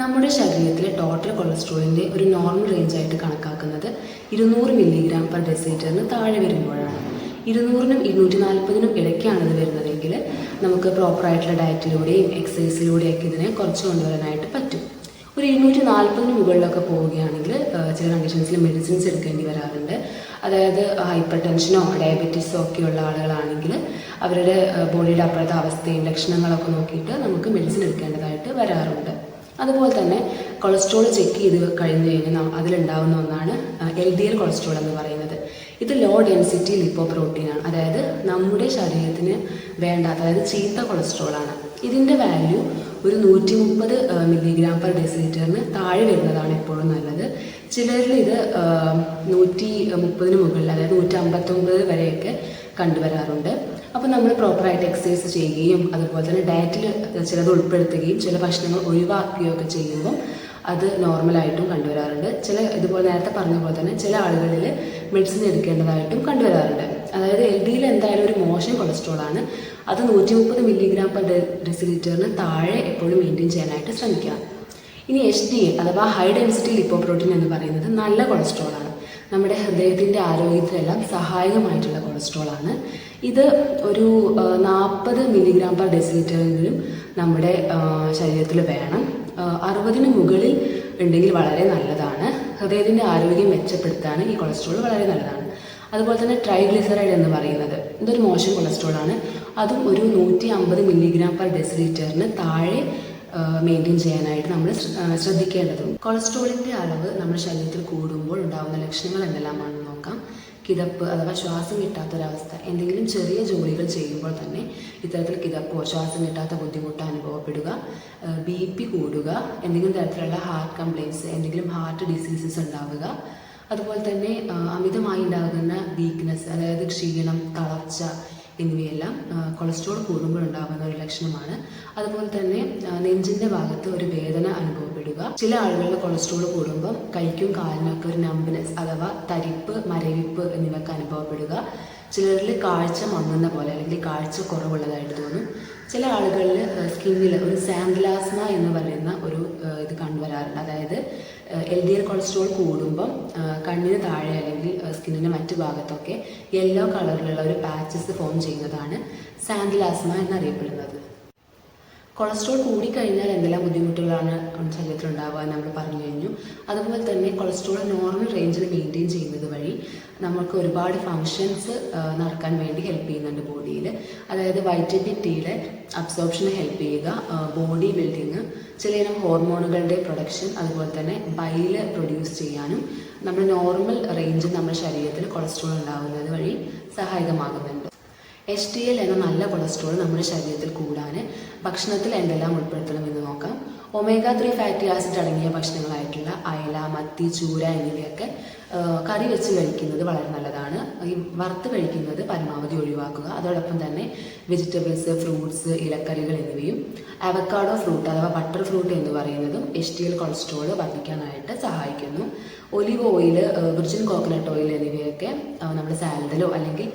നമ്മുടെ ശരീരത്തിലെ ടോട്ടൽ കൊളസ്ട്രോളിന്റെ ഒരു നോർമൽ റേഞ്ചായിട്ട് കണക്കാക്കുന്നത് ഇരുന്നൂറ് മില്ലിഗ്രാം പെർ ഡെസിലിറ്ററിന് താഴെ വരുമ്പോഴാണ്. ഇരുന്നൂറിനും ഇരുന്നൂറ്റി നാൽപ്പതിനും ഇടയ്ക്കാണ് ഇത് വരുന്നതെങ്കിൽ നമുക്ക് പ്രോപ്പറായിട്ടുള്ള ഡയറ്റിലൂടെയും എക്സസൈസിലൂടെയൊക്കെ ഇതിനെ കുറച്ച് കൊണ്ടുവരാനായിട്ട് പറ്റും. ഒരു ഇരുന്നൂറ്റി നാൽപ്പതിന് മുകളിലൊക്കെ പോവുകയാണെങ്കിൽ ചില കണ്ടീഷൻസിൽ മെഡിസിൻസ് എടുക്കേണ്ടി വരാറുണ്ട്. അതായത് ഹൈപ്പർ ടെൻഷനോ ഡയബറ്റീസോ ഒക്കെയുള്ള ആളുകളാണെങ്കിൽ അവരുടെ ബോഡിയുടെ അപ്പോഴത്തെ അവസ്ഥയും ലക്ഷണങ്ങളൊക്കെ നോക്കിയിട്ട് നമുക്ക് മെഡിസിൻ എടുക്കേണ്ടതായിട്ട് വരാറുണ്ട്. അതുപോലെ തന്നെ കൊളസ്ട്രോൾ ചെക്ക് ചെയ്ത് കഴിഞ്ഞു കഴിഞ്ഞാൽ അതിലുണ്ടാകുന്ന ഒന്നാണ് എൽ ഡി എൽ കൊളസ്ട്രോൾ എന്ന് പറയുന്നത്. ഇത് ലോ ഡെൻസിറ്റി ലിപ്പോ പ്രോട്ടീനാണ് അതായത് നമ്മുടെ ശരീരത്തിന് വേണ്ടാത്ത അതായത് ചീത്ത കൊളസ്ട്രോൾ ആണ്. ഇതിന്റെ വാല്യൂ ഒരു നൂറ്റി മുപ്പത് മില്ലിഗ്രാം പെർ ഡെസിലിറ്ററിന് താഴെ വരുന്നതാണ് എപ്പോഴും നല്ലത്. ചിലരിൽ ഇത് നൂറ്റി മുപ്പതിന് മുകളിൽ അതായത് നൂറ്റി അമ്പത്തൊമ്പത് വരെയൊക്കെ കണ്ടുവരാറുണ്ട്. അപ്പോൾ നമ്മൾ പ്രോപ്പറായിട്ട് എക്സസൈസ് ചെയ്യുകയും അതുപോലെ തന്നെ ഡയറ്റിൽ ചിലത് ഉൾപ്പെടുത്തുകയും ചില ഭക്ഷണങ്ങൾ ഒഴിവാക്കുകയോ ഒക്കെ ചെയ്യുമ്പോൾ അത് നോർമലായിട്ടും കണ്ടുവരാറുണ്ട്. ചില ഇതുപോലെ നേരത്തെ പറഞ്ഞ പോലെ തന്നെ ചില ആളുകളിൽ മെഡിസിൻ എടുക്കേണ്ടതായിട്ടും കണ്ടുവരാറുണ്ട്. അതായത് എൽ ഡിയിൽ എന്തായാലും ഒരു മോശം കൊളസ്ട്രോൾ ആണ്. അത് നൂറ്റി മുപ്പത് മില്ലിഗ്രാം പെർ ഡെസിലിറ്ററിന് താഴെ എപ്പോഴും മെയിന്റെയിൻ ചെയ്യാനായിട്ട് ശ്രമിക്കുക. ഇനി എച്ച് ഡി എൽ അഥവാ ഹൈ ഡെൻസിറ്റി ലിപ്പോപ്രോട്ടീൻ എന്ന് പറയുന്നത് നല്ല കൊളസ്ട്രോൾ ആണ്. നമ്മുടെ ഹൃദയത്തിന്റെ ആരോഗ്യത്തിനെല്ലാം സഹായകമായിട്ടുള്ള കൊളസ്ട്രോൾ ആണ് ഇത് ഒരു നാൽപ്പത് മില്ലിഗ്രാം പെർ ഡെസിലിറ്ററെങ്കിലും നമ്മുടെ ശരീരത്തിൽ വേണം. അറുപതിന് മുകളിൽ ഉണ്ടെങ്കിൽ വളരെ നല്ലതാണ്. ഹൃദയത്തിന്റെ ആരോഗ്യം മെച്ചപ്പെടുത്താൻ ഈ കൊളസ്ട്രോൾ വളരെ നല്ലതാണ്. അതുപോലെ തന്നെ ട്രൈഗ്ലിസറൈഡ് എന്ന് പറയുന്നത് ഇതൊരു മോശം കൊളസ്ട്രോൾ ആണ് അതും ഒരു നൂറ്റി അമ്പത് മില്ലിഗ്രാം പെർ ഡെസിലിറ്ററിന് താഴെ മെയിന്റെയിൻ ചെയ്യാനായിട്ട് നമ്മൾ ശ്രദ്ധിക്കേണ്ടതുണ്ട്. കൊളസ്ട്രോളിന്റെ അളവ് നമ്മുടെ ശരീരത്തിൽ കൂടുമ്പോൾ ഉണ്ടാകുന്ന ലക്ഷണങ്ങൾ എന്തെല്ലാമാണെന്ന് നോക്കാം. കിതപ്പ് അഥവാ ശ്വാസം കിട്ടാത്തൊരവസ്ഥ എന്തെങ്കിലും ചെറിയ ജോലികൾ ചെയ്യുമ്പോൾ തന്നെ ഇത്തരത്തിൽ കിതപ്പോ ശ്വാസം കിട്ടാത്ത ബുദ്ധിമുട്ടോ അനുഭവപ്പെടുക ബി പി കൂടുക എന്തെങ്കിലും തരത്തിലുള്ള ഹാർട്ട് കംപ്ലയിൻസ് എന്തെങ്കിലും ഹാർട്ട് ഡിസീസസ് ഉണ്ടാവുക. അതുപോലെ തന്നെ അമിതമായി ഉണ്ടാകുന്ന വീക്ക്നെസ് അതായത് ക്ഷീണം തളർച്ച എന്നിവയെല്ലാം കൊളസ്ട്രോൾ കൂടുമ്പോൾ ഉണ്ടാകുന്ന ഒരു ലക്ഷണമാണ്. അതുപോലെ തന്നെ നെഞ്ചിന്റെ ഭാഗത്ത് ഒരു വേദന അനുഭവപ്പെടുക. ചില ആളുകളുടെ കൊളസ്ട്രോൾ കൂടുമ്പോൾ കൈക്കും കാലിനൊക്കെ ഒരു നമ്പിനെസ് അഥവാ തരിപ്പ് മരവിപ്പ് എന്നിവയൊക്കെ അനുഭവപ്പെടുക. ചിലരിൽ കാഴ്ച മങ്ങുന്ന പോലെ അല്ലെങ്കിൽ കാഴ്ച കുറവുള്ളതായിട്ട് തോന്നും. ചില ആളുകളിൽ സ്കിന്നിൽ ഒരു സാൻഗ്ലാസ്മ എന്ന് പറയുന്ന ഒരു ഇത് കണ്ടുവരാറുണ്ട്. അതായത് എൽ ഡി എൽ കൊളസ്ട്രോൾ കൂടുമ്പം കണ്ണിന് താഴെ അല്ലെങ്കിൽ സ്കിന്നിന്റെ മറ്റു ഭാഗത്തൊക്കെ യെല്ലോ കളറിലുള്ള ഒരു പാച്ചസ് ഫോം ചെയ്യുന്നതാണ് സാൻഡിലാസ്മ എന്നറിയപ്പെടുന്നത്. കൊളസ്ട്രോൾ കൂടിക്കഴിഞ്ഞാൽ എന്തെല്ലാം ബുദ്ധിമുട്ടുകളാണ് ശരീരത്തിൽ ഉണ്ടാവുക എന്ന് നമ്മൾ പറഞ്ഞു കഴിഞ്ഞു. അതുപോലെ തന്നെ കൊളസ്ട്രോൾ നോർമൽ റേഞ്ചിൽ മെയിന്റെയിൻ ചെയ്യുന്നത് വഴി നമുക്ക് ഒരുപാട് ഫങ്ഷൻസ് നടക്കാൻ വേണ്ടി ഹെൽപ്പ് ചെയ്യുന്നുണ്ട് ബോഡിയിൽ അതായത് വൈറ്റമിൻ ടിയുടെ അബ്സോർപ്ഷന് ഹെൽപ്പ് ചെയ്യുക ബോഡി ബിൽഡിങ് ചിലയിനം ഹോർമോണുകളുടെ പ്രൊഡക്ഷൻ അതുപോലെ തന്നെ ബൈൽ പ്രൊഡ്യൂസ് ചെയ്യാനും നമ്മുടെ നോർമൽ റേഞ്ചിൽ നമ്മുടെ ശരീരത്തിൽ കൊളസ്ട്രോൾ ഉണ്ടാകുന്നത് വഴി സഹായകമാകുന്നുണ്ട്. എച്ച് ഡി എൽ എന്ന നല്ല കൊളസ്ട്രോൾ നമ്മുടെ ശരീരത്തിൽ കൂടാൻ ഭക്ഷണത്തിൽ എന്തെല്ലാം ഉൾപ്പെടുത്തണമെന്ന് നോക്കാം. ഒമേഗ ത്രീ ഫാറ്റി ആസിഡ് അടങ്ങിയ ഭക്ഷണങ്ങളായിട്ടുള്ള അയല മത്തി ചൂര എന്നിവയൊക്കെ കറി വെച്ച് കഴിക്കുന്നത് വളരെ നല്ലതാണ്. ഈ വറുത്ത് കഴിക്കുന്നത് പരമാവധി ഒഴിവാക്കുക. അതോടൊപ്പം തന്നെ വെജിറ്റബിൾസ് ഫ്രൂട്ട്സ് ഇലക്കറികൾ എന്നിവയും അവക്കാഡോ ഫ്രൂട്ട് അഥവാ ബട്ടർ ഫ്രൂട്ട് എന്ന് പറയുന്നതും എച്ച് ഡി എൽ കൊളസ്ട്രോൾ വർദ്ധിക്കാനായിട്ട് സഹായിക്കുന്നു. Olive oil virgin coconut oil എന്നിവയൊക്കെ നമ്മുടെ സാലഡിലോ അല്ലെങ്കിൽ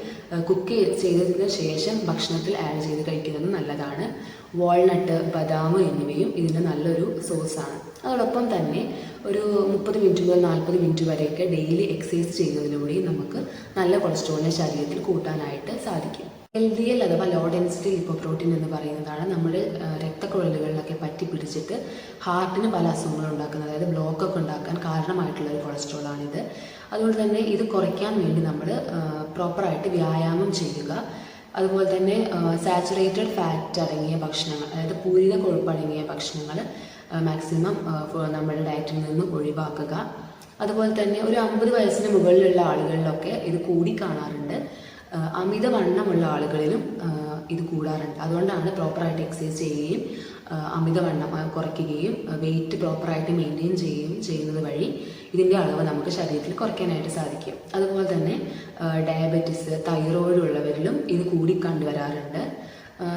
കുക്ക് ചെയ്തതിന് ശേഷം ഭക്ഷണത്തിൽ ആഡ് ചെയ്ത് കഴിക്കുന്നത് നല്ലതാണ്. വാൾനട്ട് ബദാം എന്നിവയും ഇതിന്റെ നല്ലൊരു സോഴ്സാണ് അതോടൊപ്പം തന്നെ ഒരു മുപ്പത് മിനിറ്റ് മുതൽ നാൽപ്പത് മിനിറ്റ് വരെയൊക്കെ ഡെയിലി എക്സസൈസ് ചെയ്യുന്നതിലൂടെയും നമുക്ക് നല്ല കൊളസ്ട്രോളിനെ ശരീരത്തിൽ കൂട്ടാനായിട്ട് സാധിക്കും. എൽ ഡി എൽ അഥവാ ലോ ഡെൻസിറ്റി ലിപ്പോപ്രോട്ടീൻ എന്ന് പറയുന്നതാണ് നമ്മുടെ രക്തക്കുഴലുകളിലൊക്കെ പറ്റി പിടിച്ചിട്ട് ഹാർട്ടിന് പല അസുഖങ്ങളും ഉണ്ടാക്കുന്നത്. അതായത് ബ്ലോക്കൊക്കെ ഉണ്ടാക്കാൻ കാരണമായിട്ടുള്ള ഒരു കൊളസ്ട്രോളാണിത് അതുകൊണ്ട് തന്നെ ഇത് കുറയ്ക്കാൻ വേണ്ടി നമ്മൾ പ്രോപ്പറായിട്ട് വ്യായാമം ചെയ്യുക. അതുപോലെ തന്നെ സാച്ചുറേറ്റഡ് ഫാറ്റ് അടങ്ങിയ ഭക്ഷണങ്ങൾ അതായത് പൂരിത കൊഴുപ്പ് അടങ്ങിയ ഭക്ഷണങ്ങൾ മാക്സിമം നമ്മുടെ ഡയറ്റിൽ നിന്നും ഒഴിവാക്കുക. അതുപോലെ തന്നെ ഒരു അമ്പത് വയസ്സിന് മുകളിലുള്ള ആളുകളിലൊക്കെ ഇത് കൂടി കാണാറുണ്ട്. അമിതവണ്ണമുള്ള ആളുകളിലും ഇത് കൂടാറുണ്ട്. അതുകൊണ്ടാണ് പ്രോപ്പറായിട്ട് എക്സസൈസ് ചെയ്യുകയും അമിതവണ്ണം കുറയ്ക്കുകയും വെയിറ്റ് പ്രോപ്പറായിട്ട് മെയിന്റെയിൻ ചെയ്യുകയും ചെയ്യുന്നത് വഴി ഇതിന്റെ അളവ് നമുക്ക് ശരീരത്തിൽ കുറയ്ക്കാനായിട്ട് സാധിക്കും. അതുപോലെ തന്നെ ഡയബറ്റിസ് തൈറോയിഡ് ഉള്ളവരിലും ഇത് കൂടി കണ്ടുവരാറുണ്ട്.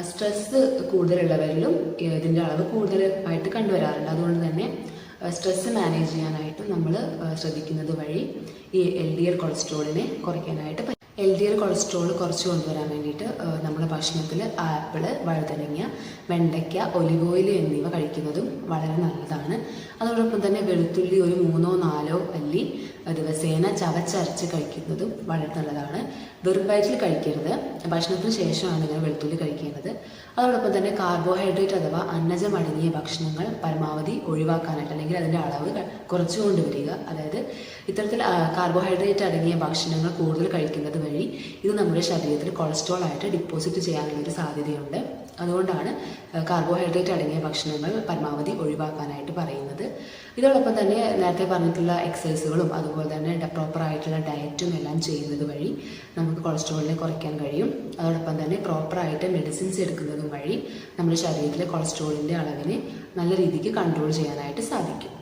സ്ട്രെസ് കൂടുതലുള്ളവരിലും ഇതിന്റെ അളവ് കൂടുതലായിട്ട് കണ്ടുവരാറുണ്ട്. അതുകൊണ്ട് തന്നെ സ്ട്രെസ് മാനേജ് ചെയ്യാനായിട്ട് നമ്മൾ ശ്രദ്ധിക്കുന്നത് വഴി ഈ എൽ ഡി എൽ കൊളസ്ട്രോളിനെ കുറയ്ക്കാനായിട്ട് എൽ ഡി എൽ കൊളസ്ട്രോൾ കുറച്ച് കൊണ്ടുവരാൻ വേണ്ടിയിട്ട് നമ്മുടെ ഭക്ഷണത്തിൽ ആപ്പിൾ വഴുതനങ്ങ വെണ്ടയ്ക്ക ഒലിവ് ഓയിൽ എന്നിവ കഴിക്കുന്നതും വളരെ നല്ലതാണ്. അതോടൊപ്പം തന്നെ വെളുത്തുള്ളി ഒരു മൂന്നോ നാലോ അല്ലി ദിവസേന ചവച്ചരച്ച് കഴിക്കുന്നതും വളരെ നല്ലതാണ്. വെറും വയറ്റിൽ കഴിക്കരുത്. ഭക്ഷണത്തിന് ശേഷമാണ് ഇങ്ങനെ വെളുത്തുള്ളി കഴിക്കേണ്ടത്. അതോടൊപ്പം തന്നെ കാർബോഹൈഡ്രേറ്റ് അഥവാ അന്നജം അടങ്ങിയ ഭക്ഷണങ്ങൾ പരമാവധി ഒഴിവാക്കാനായിട്ട് അല്ലെങ്കിൽ അതിന്റെ അളവ് കുറച്ചുകൊണ്ടുവരിക കുറച്ചു കൊണ്ടുവരിക അതായത് ഇത്തരത്തിൽ കാർബോഹൈഡ്രേറ്റ് അടങ്ങിയ ഭക്ഷണങ്ങൾ കൂടുതൽ കഴിക്കുന്നത് വഴി ഇത് നമ്മുടെ ശരീരത്തിൽ കൊളസ്ട്രോൾ ആയിട്ട് ഡിപ്പോസിറ്റ് ചെയ്യാനുള്ളൊരു സാധ്യതയുണ്ട്. അതുകൊണ്ടാണ് കാർബോഹൈഡ്രേറ്റ് അടങ്ങിയ ഭക്ഷണങ്ങൾ പരമാവധി ഒഴിവാക്കാനായിട്ട് പറയുന്നത്. ഇതോടൊപ്പം തന്നെ നേരത്തെ പറഞ്ഞിട്ടുള്ള എക്സസൈസുകളും അതുപോലെ തന്നെ പ്രോപ്പർ ആയിട്ടുള്ള ഡയറ്റും എല്ലാം ചെയ്യുന്നത് വഴി നമുക്ക് കൊളസ്ട്രോളിനെ കുറയ്ക്കാൻ കഴിയും. അതോടൊപ്പം തന്നെ പ്രോപ്പറായിട്ട് മെഡിസിൻസ് എടുക്കുന്നതും വഴി നമ്മുടെ ശരീരത്തിലെ കൊളസ്ട്രോളിന്റെ അളവിനെ നല്ല രീതിക്ക് കൺട്രോൾ ചെയ്യാനായിട്ട് സാധിക്കും.